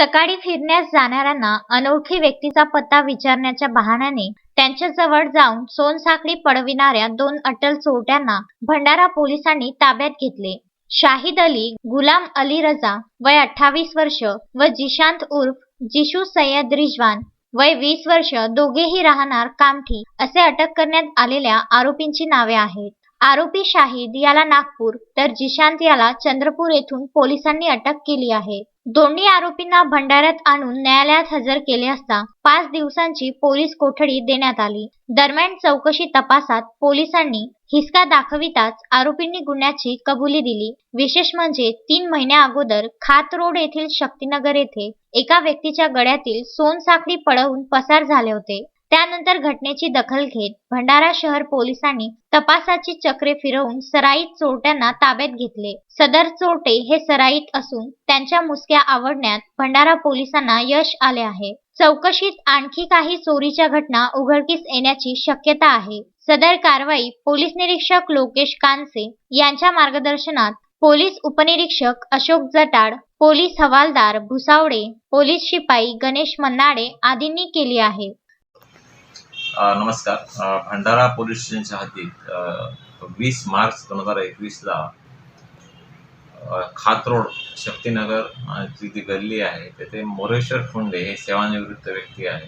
सकाळी फिरण्यास जाणाऱ्यांना अनोळखी व्यक्तीचा पत्ता विचारण्याच्या बहाण्याने त्यांच्या जवळ जाऊन सोनसाखळी पडविणाऱ्या दोन अटल चोरट्यांना भंडारा पोलिसांनी ताब्यात घेतले. शाहिद अली गुलाम अली रजा वय अठ्ठावीस वर्ष व जिशांत उर्फ जिशू सय्यद रिजवान वय वीस वर्ष दोघेही राहणार कामठी असे अटक करण्यात आलेल्या आरोपींची नावे आहेत. आरोपी शाहिद याला नागपूर तर जिशांत याला चंद्रपूर येथून पोलिसांनी अटक केली आहे. दोन्ही आरोपींना भंडाऱ्यात आणून न्यायालयात हजर केले असता पाच दिवसांची पोलीस कोठडी देण्यात आली. दरम्यान चौकशी तपासात पोलिसांनी हिसका दाखविताच आरोपींनी गुन्ह्याची कबुली दिली. विशेष म्हणजे तीन महिन्या अगोदर खात रोड येथील शक्तीनगर येथे एका व्यक्तीच्या गळ्यातील सोनसाखळी पळवून पसार झाले होते. त्यानंतर घटनेची दखल घेत भंडारा शहर पोलिसांनी तपासाची चक्रे फिरवून सराईत चोरट्यांना ताब्यात घेतले. सदर चोरटे हे सराईत असून त्यांच्या मुसक्या आवडण्यात भंडारा पोलिसांना यश आले आहे. चौकशीत आणखी काही चोरीच्या घटना उघडकीस येण्याची शक्यता आहे. सदर कारवाई पोलीस निरीक्षक लोकेश कानसे यांच्या मार्गदर्शनात पोलीस उपनिरीक्षक अशोक जटाड पोलीस हवालदार भुसावडे पोलीस शिपाई गणेश मन्नाडे आदींनी केली आहे. नमस्कार. भंडारा पोलीस स्टेशनच्या हद्दीत वीस मार्च दोन हजार एकवीसला खात रोड शक्तीनगर जी ती गल्ली आहे तेथे मोरेश्वर फुंडे हे सेवानिवृत्त व्यक्ती आहे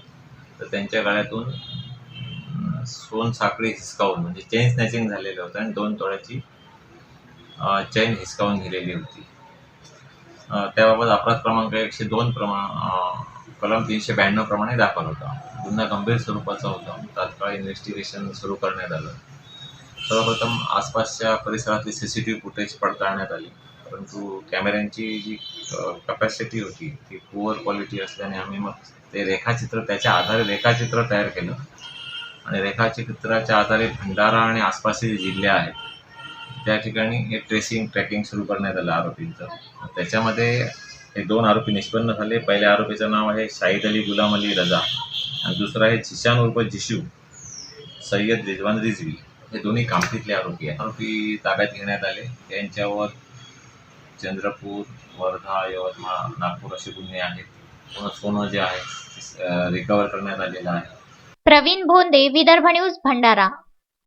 तर त्यांच्या गळ्यातून सोन साखळी हिसकावून म्हणजे चेन स्नॅचिंग झालेलं होतं आणि दोन तोळ्याची चेन हिसकावून गेलेली होती. त्याबाबत अपराध क्रमांक एकशे दोन प्रमा कलम तीनशे ब्याण्णव प्रमाणे दाखल होता. गुन्हा गंभीर स्वरूपाचा होता. तात्काळ इन्व्हेस्टिगेशन सुरू करण्यात आलं. सर्वप्रथम आसपासच्या परिसरातली C C T V footage पडताळण्यात आली. परंतु कॅमेऱ्यांची जी कपॅसिटी होती ती पुअर क्वालिटी असल्याने आम्ही मग ते रेखाचित्र त्याच्या आधारे रेखाचित्र तयार केलं. आणि रेखाचित्राच्या आधारे भंडारा आणि आसपासचे जे जिल्हे आहेत त्या ठिकाणी हे ट्रेसिंग ट्रॅकिंग सुरू करण्यात आलं आरोपींचं. त्याच्यामध्ये हे दोन आरोपी निष्पन्न झाले. पहिल्या आरोपीचं नाव आहे शाहिद अली गुलाम अली रजा. आणि दुसरा आहे जिशान उर्फ जिशू सय्यद रिजवान रिजवी. हे दोन्ही कामठीतले आरोपी आहेत. आरोपी ताब्यात घेण्यात आले. त्यांच्यावर चंद्रपूर वर्धा यवतमाळ नागपूर असे गुन्हे आहेत. सोनं जे आहे रिकवर करण्यात आलेलं आहे. प्रवीण भोंदे विदर्भ न्यूज भंडारा.